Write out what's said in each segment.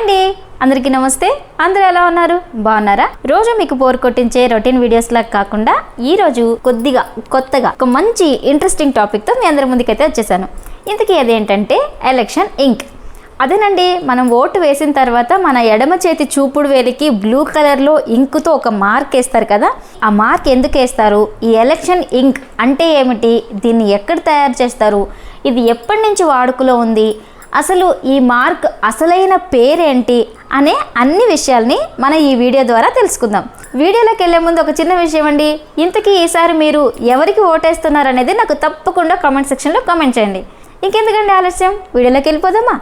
అండి. అందరికీ నమస్తే. అందరూ ఎలా ఉన్నారు? బాగున్నారా? రోజు మీకు బోర్ కొట్టించే రొటీన్ వీడియోస్ లాగా కాకుండా ఈ రోజు కొద్దిగా కొత్తగా ఒక మంచి ఇంట్రెస్టింగ్ టాపిక్తో మీ అందరి ముందుకైతే వచ్చేసాను. ఇంతకీ అదేంటంటే ఎలక్షన్ ఇంక్ అదేనండి మనం ఓటు వేసిన తర్వాత మన ఎడమ చేతి చూపుడు వేలికి బ్లూ కలర్లో ఇంకుతో ఒక మార్క్ వేస్తారు కదా? ఆ మార్క్ ఎందుకు వేస్తారు? ఈ ఎలక్షన్ ఇంక్ అంటే ఏమిటి? దీన్ని ఎక్కడ తయారు చేస్తారు? ఇది ఎప్పటి నుంచి వాడుకలో ఉంది? అసలు ఈ మార్క్ అసలైన పేరేంటి అనే అన్ని విషయాల్ని మనం ఈ వీడియో ద్వారా తెలుసుకుందాం. వీడియోలోకి వెళ్ళే ముందు ఒక చిన్న విషయం అండి. ఇంతకీ ఈసారి మీరు ఎవరికి ఓటేస్తున్నారు అనేది నాకు తప్పకుండా కామెంట్ సెక్షన్లో కామెంట్ చేయండి. ఇంకెందుకండి ఆలస్యం? వీడియోలోకి వెళ్ళిపోదామా?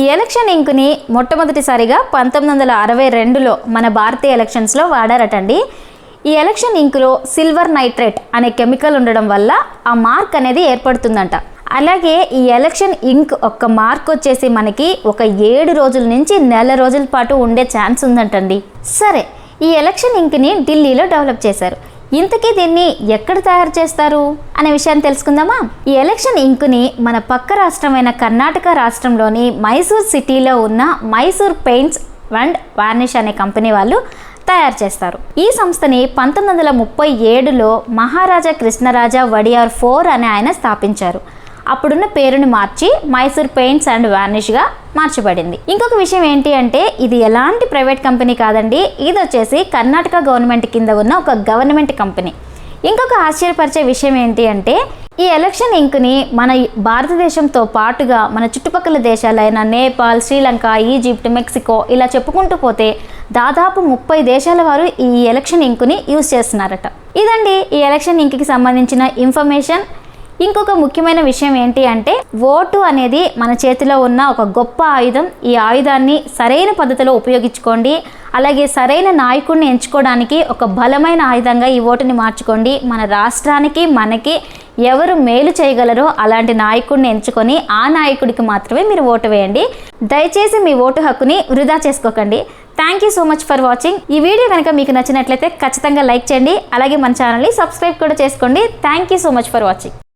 ఈ ఎలక్షన్ ఇంకుని మొట్టమొదటిసారిగా పంతొమ్మిది వందల అరవై రెండులో మన భారతీయ ఎలక్షన్స్లో వాడారటండి. ఈ ఎలక్షన్ ఇంకులో సిల్వర్ నైట్రేట్ అనే కెమికల్ ఉండడం వల్ల ఆ మార్క్ అనేది ఏర్పడుతుందంట. అలాగే ఈ ఎలక్షన్ ఇంక్ ఒక్క మార్క్ వచ్చేసి మనకి ఒక ఏడు రోజుల నుంచి నెల రోజుల పాటు ఉండే ఛాన్స్ ఉందంటండి. సరే ఈ ఎలక్షన్ ఇంక్ని ఢిల్లీలో డెవలప్ చేశారు. ఇంతకీ దీన్ని ఎక్కడ తయారు చేస్తారు? అనే విషయాన్ని తెలుసుకుందామా? ఈ ఎలక్షన్ ఇంకుని మన పక్క రాష్ట్రమైన కర్ణాటక రాష్ట్రంలోని మైసూర్ సిటీలో ఉన్న మైసూర్ పెయింట్స్ అండ్ వార్నిష్ అనే కంపెనీ వాళ్ళు తయారు చేస్తారు. ఈ సంస్థని పంతొమ్మిది వందల ముప్పై ఏడులో మహారాజా కృష్ణరాజా వడియార్ ఫోర్ అని ఆయన స్థాపించారు. అప్పుడున్న పేరుని మార్చి మైసూర్ పెయింట్స్ అండ్ వార్నిష్గా మార్చబడింది. ఇంకొక విషయం ఏంటి అంటే ఇది ఎలాంటి ప్రైవేట్ కంపెనీ కాదండి. ఇది వచ్చేసి కర్ణాటక గవర్నమెంట్ కింద ఉన్న ఒక గవర్నమెంట్ కంపెనీ. ఇంకొక ఆశ్చర్యపరిచే విషయం ఏంటి అంటే ఈ ఎలక్షన్ ఇంక్ని మన భారతదేశంతో పాటుగా మన చుట్టుపక్కల దేశాలైన నేపాల్ శ్రీలంక ఈజిప్ట్ మెక్సికో ఇలా చెప్పుకుంటూ పోతే దాదాపు ముప్పై దేశాల వారు ఈ ఎలక్షన్ ఇంక్ని యూజ్ చేస్తున్నారట. ఇదండి ఈ ఎలక్షన్ ఇంక్కి సంబంధించిన ఇన్ఫర్మేషన్. ఇంకొక ముఖ్యమైన విషయం ఏంటి అంటే ఓటు అనేది మన చేతిలో ఉన్న ఒక గొప్ప ఆయుధం. ఈ ఆయుధాన్ని సరైన పద్ధతిలో ఉపయోగించుకోండి. అలాగే సరైన నాయకుడిని ఎంచుకోవడానికి ఒక బలమైన ఆయుధంగా ఈ ఓటుని మార్చుకోండి. మన రాష్ట్రానికి మనకి ఎవరు మేలు చేయగలరో అలాంటి నాయకుడిని ఎంచుకొని ఆ నాయకుడికి మాత్రమే మీరు ఓటు వేయండి. దయచేసి మీ ఓటు హక్కుని వృధా చేసుకోకండి. Thank you so much for watching. ఈ వీడియో కనుక మీకు నచ్చినట్లయితే ఖచ్చితంగా లైక్ చేయండి. అలాగే మన ఛానల్ని సబ్స్క్రైబ్ కూడా చేసుకోండి. Thank you so much for watching.